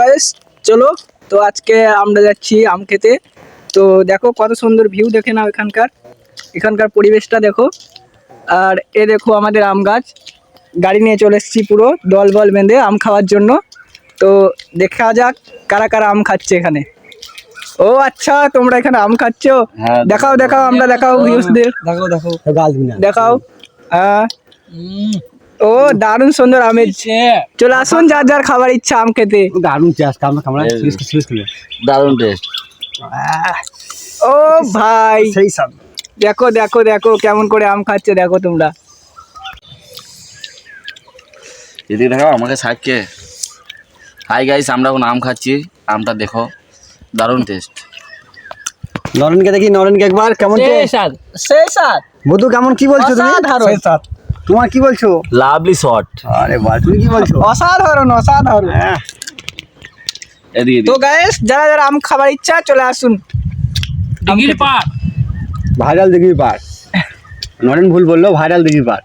Guys চলো তো আজকে আমরা যাচ্ছি আম খেতে। তো দেখো কত সুন্দর ভিউ দেখে নাও এখানকার। এখানকার পরিবেশটা দেখো। আর এ দেখো আমাদের আম গাছ। গাড়ি নিয়ে চলে এসেছি পুরো দল বল বেঁধে আম খাওয়ার জন্য। তো দেখা যাক কারা কারা আম খাচ্ছে এখানে। ও আচ্ছা তোমরা এখানে আম খাচ্ছ? হ্যাঁ। দেখাও দেখাও আমরা দেখাও ভিউসদের দেখো দেখো গাল দেখাও। হ্যাঁ ও দারুণ সুন্দর আমের চলে আসুন যার যার খাবার ইচ্ছা আম খেতে। দারুণ সিরিয়াস করে দারুণ টেস্ট ও ভাই। সেই সব দেখো দেখো দেখো কেমন করে আম খাচ্ছে দেখো তোমরা। এদিকে দেখো আমাকে সাইডকে হাই গাইস আমরা এখন আম খাচ্ছি। আমটা দেখো দারুণ টেস্ট নরেনকে দেখি নরেনকে একবার কেমন স্বাদ সেই স্বাদ। বধু কেমন কি বলছো তুমি? সেই সাত। তোমার কি বলছো? লাভলি শট আরে বাহ তুমি কি বলছো? অসাধারণ অসাধারণ। হ্যাঁ। তো। গায়েস যারা যারা আম খাবার ইচ্ছা চলে আসুন। ভাইরাল দিঘির পার নরেন ভুল বলল ভাইরাল দিঘির পার